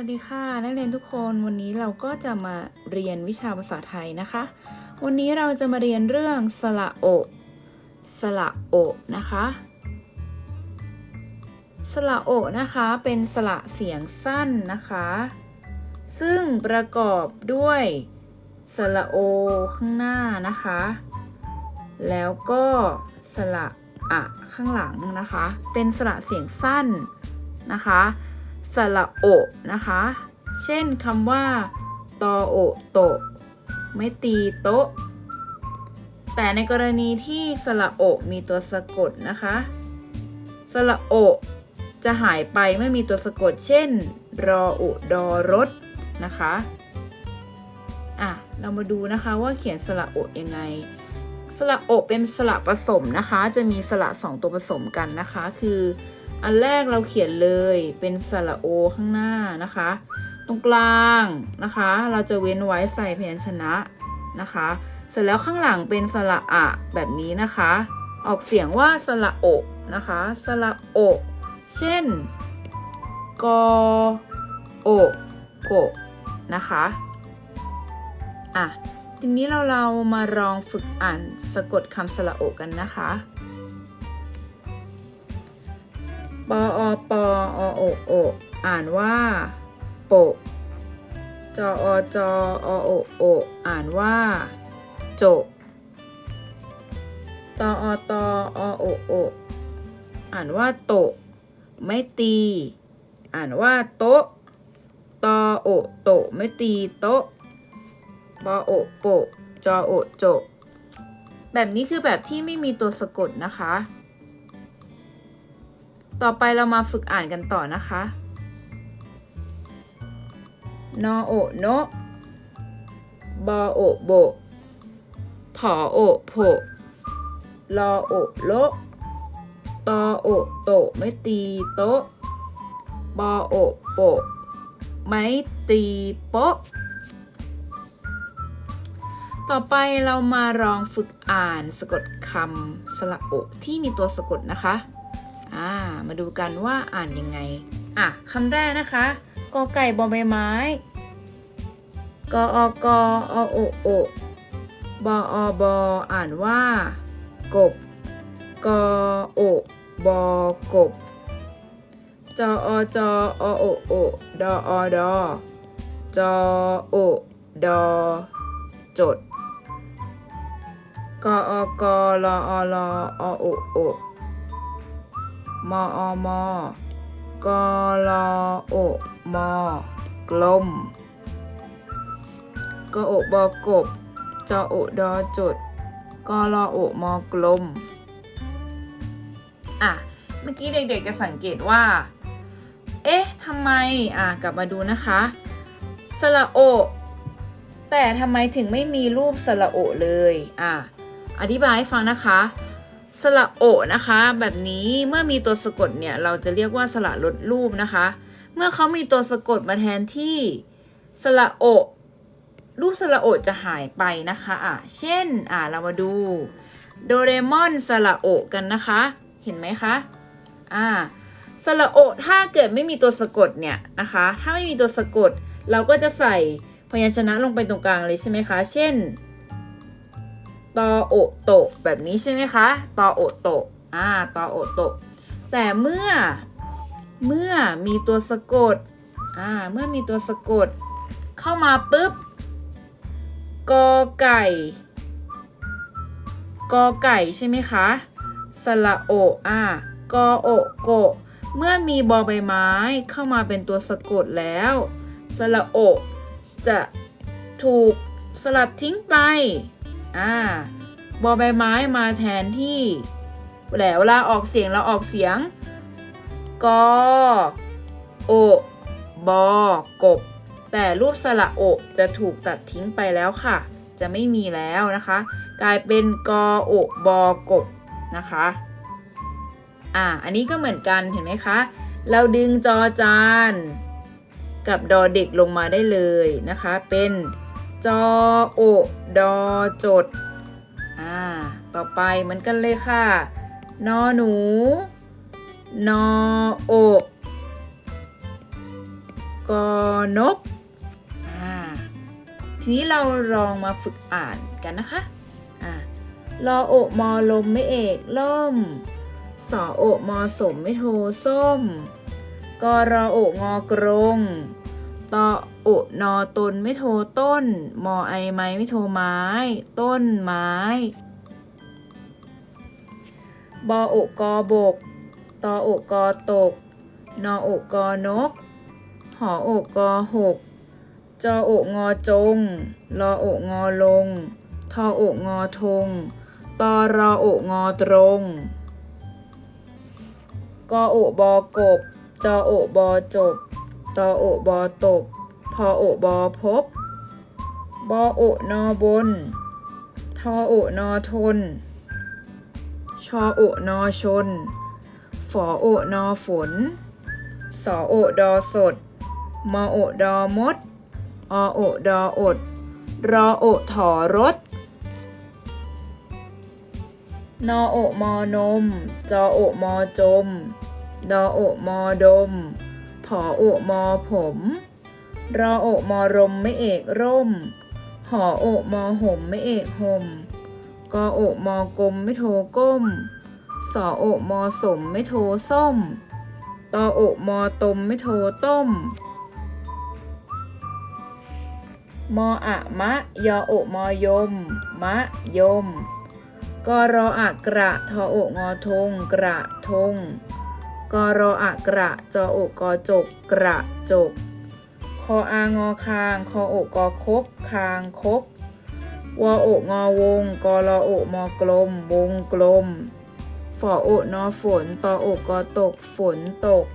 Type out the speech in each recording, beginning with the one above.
วัสดีค่ะ นักเรียนทุกคนวันนี้เราก็จะมาเรียนวิชาภาษาไทยนะคะ วันนี้เราจะมาเรียนเรื่องสระโอสระโอนะคะสระโอนะคะเป็นสระเสียงสั้นนะคะ ซึ่งประกอบด้วยสระโอข้างหน้านะคะ แล้วก็สระอะข้างหลังนะคะ เป็นสระเสียงสั้นนะคะ สระโอนะคะ เช่นคำว่าตอโอโตะไม่ตีโต๊ะ แต่ในกรณีที่สระโอมีตัวสะกดนะคะ สระโอจะหายไปไม่มีตัวสะกด เช่น รออุดอรถนะคะอะเรามาดูนะคะว่าเขียนสระโอยังไง สระโอเป็นสระผสมนะคะ จะมีสระสองตัวผสมกันนะคะ คือ อันแรกเราเขียนเลยเป็นสระโอข้างหน้านะคะ ตรงกลางนะคะ เราจะเว้นไว้ใส่พยัญชนะนะคะ เสร็จแล้วข้างหลังเป็นสระอะแบบนี้นะคะ ออกเสียงว่าสระโอนะคะสระโอเช่นกอโอโกนะคะอะทีนี้เราเรามาลองฝึกอ่านสะกดคำสระโอกันนะคะ ปอปออโอโออ่านว่าโปจออจออโอโออ่านว่าโจตออตออโอโออ่านว่าโตไม่ตี อ่านว่าโต๊ะตอโอโตไม่ตีโต๊ะปอโอโปจอโอโจแบบนี้คือแบบที่ไม่มีตัวสะกดนะคะ ต่อไปเรามาฝึกอ่านกันต่อนะคะนอโอโนบอโอโบผอโอโผลอโอโลตอโอโตไม่ตีโตบอโอโปไม่ตีโป๊ะต่อไปเรามาลองฝึกอ่านสะกดคำสระโอที่มีตัวสะกดนะคะ อ่ามาดูกันว่าอ่านยังไง อะคำแรกนะคะ กอไก่บอใบไม้ กออกออโอโอบออบออ่านว่า กบ กอโอบอกบ จออจออโอโอดออดอจอโอดอจด กออกอลออลออโอโอ มออมอกลอโอมอกลมกโอบอกบจอโอดอจดกลอโอมอกลม อะ เมื่อกี้เด็กๆจะสังเกตว่า เอ๊ะทำไม อะ กลับมาดูนะคะ สระโอ แต่ทำไมถึงไม่มีรูปสระโอเลย อะ อธิบายให้ฟังนะคะ สระโอนะคะ แบบนี้เมื่อมีตัวสะกดเนี่ยเราจะเรียกว่าสระลดรูปนะคะ เมื่อเขามีตัวสะกดมาแทนที่สระโอรูปสระโอจะหายไปนะคะอะเช่นอะเรามาดูโดเรมอนสระโอกันนะคะ เห็นไหมคะอ่าสระโอถ้าเกิดไม่มีตัวสะกดเนี่ยนะคะ ถ้าไม่มีตัวสะกด เราก็จะใส่พยัญชนะลงไปตรงกลางเลยใช่ไหมคะ เช่น ตอโอโตะแบบนี้ใช่ไหมคะตอโอโตะอ่าตอโอโตะแต่เมื่อเมื่อมีตัวสะกดอ่าเมื่อมีตัวสะกด เข้ามาปุ๊บกอไก่กอไก่ใช่ไหมคะสระโออ่ากอโอโกเมื่อมีบอใบไม้เข้ามาเป็นตัวสะกดแล้วสระโอจะถูกสลัดทิ้งไป อ่าบอใบไม้มาแทนที่แล้วเวลาออกเสียงเราออกเสียงกอโอบอกบ แต่รูปสระโอจะถูกตัดทิ้งไปแล้วค่ะ จะไม่มีแล้วนะคะ กลายเป็นกอโอบอกบนะคะ อ่า อันนี้ก็เหมือนกันเห็นไหมคะ เราดึงจอจาน กับดอเด็กลงมาได้เลยนะคะ เป็น จอโอดอจด อ่า ต่อไปเหมือนกันเลยค่ะ นอหนู นอโอกอนก อ่า ทีนี้เราลองมาฝึกอ่านกันนะคะ อ่ารอโอมอลมไม่เอกล่ม สอโอมอสมไม่โทส้มกอรอโองอกรง ตอโอะนอตนไม่โทต้น มอไอไม้ไม่โทไม้ ต้นไม้ บอโอะกอบก ตอโอะกอตก นอโอะกอนก หอโอะกอหก จอโอะงอจง รอโอะงอลง ทอโอะงอทง ตอรอโอะงอตรง กอโอะบอกบ จอโอะบอจบ ตอโอบอตบ พอโอบอพบบอโอนอบน ทอโอนอทน ชอโอนอชน ฝอโอนอฝน สอโอดอสด มอโอดอมด อโอดออด รอโอถอรถนอโอมอนม จอโอมอจม ดอโอมอดม ผอโอมอผม รอโอมอรมไม่เอกร่ม หอโอมอห่มไม่เอกห่ม กอโอมอกลมไม่โทก้ม สอโอมอสมไม่โทส้ม ตอโอมอตมไม่โทต้ม มออะมะ ยอโอมอยม มะยมกอรออะกระทอโองอทง กระทง กอรออะกระ จอโอะกอจก กระจก คออางอคาง คอโอะกอคกคางคกวอโอะงอวง กอรอโอะมอกลม วงกลม ฝอโอะนอฝน ตอโอะกอตก ฝนตก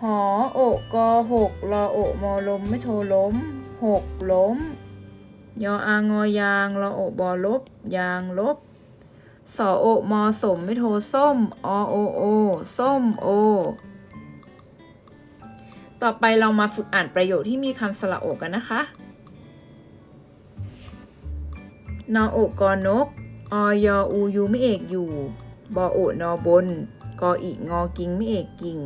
หอโอะกอหกรอโอะมอลม ไม่โทล้ม หกล้ม ยออางอยาง รอโอบอลบ ยางลบ สอโอมอสมไม่โทส้มอโอโอส้มโอ ต่อไปเรามาฝึกอ่านประโยคที่มีคำสระโอกันนะคะนอโอกอนกออยออูยูไม่เอกอยู่บอโอนอบน กออีงอกิงไม่เอกกิ่ง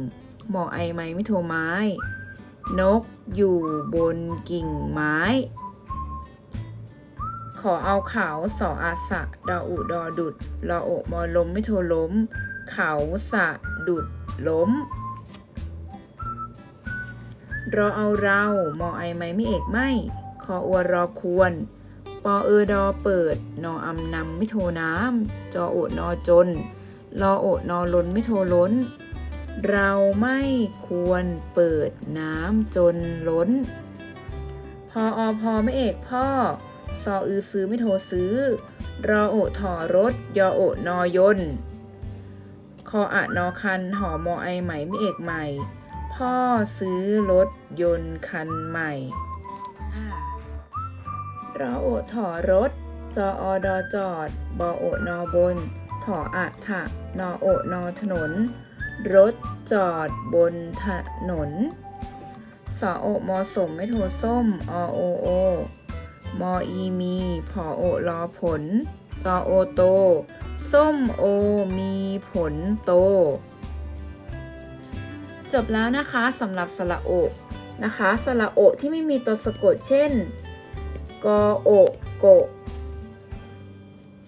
หมอไอไม้ไม่โทไม้ นกอยู่บนกิ่งไม้ ขอเอาเขาสออาสะดออุดอดุดรอโอมอลมไม่โทล้ม เขาสะดุดล้ม รอเอาเรามอไอไม้ไม่เอกไม่ คออวรอควร ปอเออดอเปิด นออำนำไม่โทน้ำจอโอะนอจน รอโอะนอล้นไม่โทล้น เราไม่ควรเปิดน้ำจนล้น พออพอไม่เอกพ่อ ซออือซื้อไม่โทรซื้อ รอโอะถอรถ ยอโอนอยน คออะนอคัน หอมอไอใหม่ไม่เอกใหม่ พ่อซื้อรถยนต์คันใหม่รอโอะถอรถ จออดอจอด บอโอนอบน ถออะถะนอโอนอถนน รถจอดบนถนนสอโอมอสมไม่โทส้ม อโอโอ มออีมีพอโอรอผล ตอโอโต ส้มโอมีผลโต จบแล้วนะคะสำหรับสระโอะนะคะสระโอะที่ไม่มีตัวสะกดเช่นกอโอโก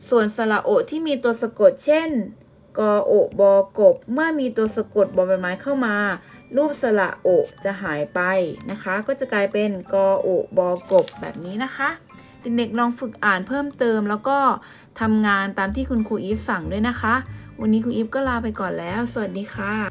ส่วนสระโอะที่มีตัวสะกดเช่น กอโอบอกบ เมื่อมีตัวสะกดบอใบไม้เข้ามา รูปสระโอจะหายไปนะคะ ก็จะกลายเป็นกอโอบอกบแบบนี้นะคะเด็กๆลองฝึกอ่านเพิ่มเติมแล้วก็ทำงานตามที่คุณครูอีฟสั่งด้วยนะคะ วันนี้ครูอีฟก็ลาไปก่อนแล้ว สวัสดีค่ะ